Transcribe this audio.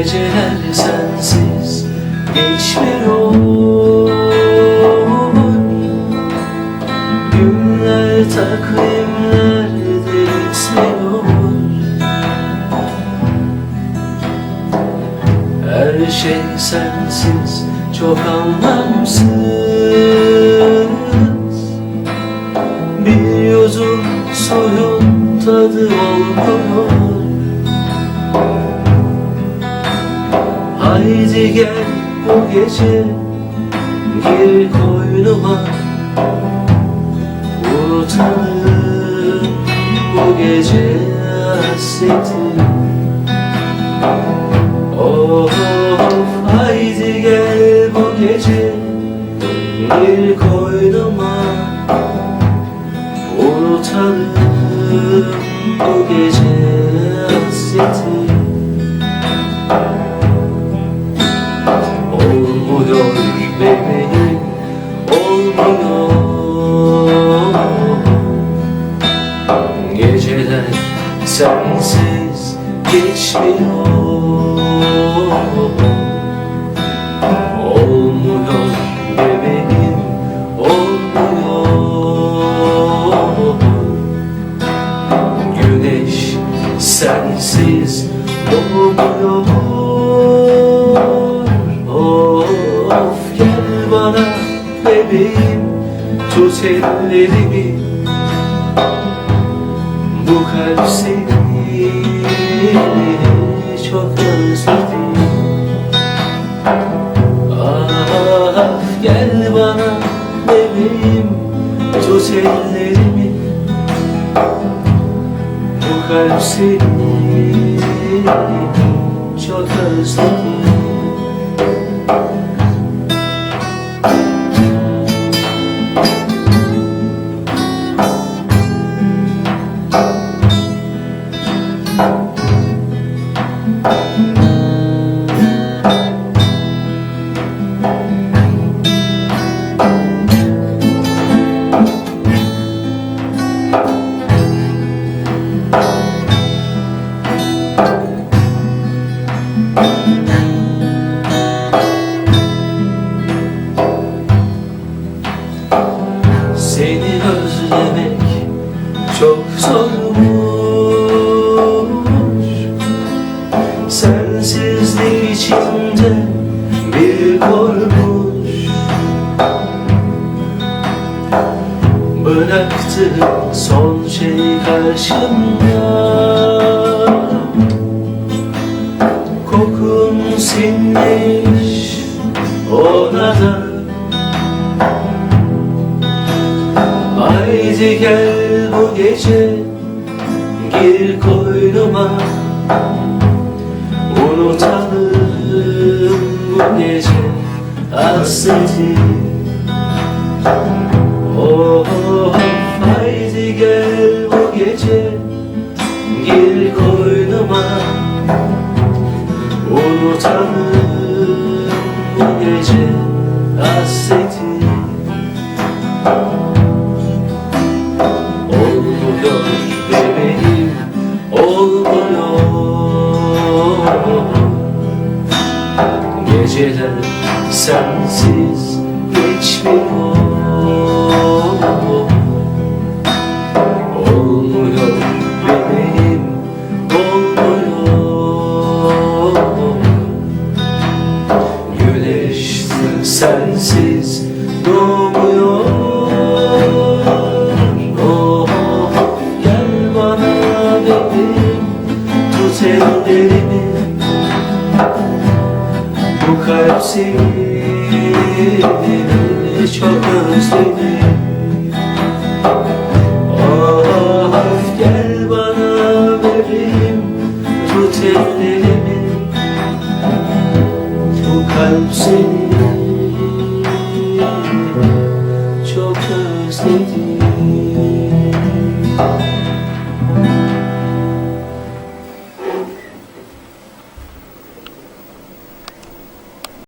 Geceler sensiz geçmiyor Günler takvimler değişmiyor Her şey sensiz çok anlamsız. Bir yudum suyun tadı olmuyor Haydi gel bu gece gir koynuma. Unutalım bu gece hasreti. Of haydi gel bu gece gir koynuma. Unutalım bu gece hasreti Geceler sensiz geçmiyor. Olmuyor bebeğim Olmuyor. Güneş sensiz doğmuyor Tut ellerimi Bu kalp seni çok özledi Ah gel bana bebeğim Tut ellerimi. Bu kalp seni çok özledi Seni özlemek çok zormuş. Sensizlik içimde bir kormuş Bıraktığım son şey karşımda. Kokun sinmiş ona Haydi gel bu gece Gir koynuma. Unutalım bu gece Hasreti Oh haydi gel bu gece Gir koynuma. Unutalım bu gece Hasreti Geceler sensiz geçmiyor Olmuyor. Bebeğim Olmuyor. Güneş sensiz seni çok özledi Oh gel bana bebeğim Tut Bu kalp seni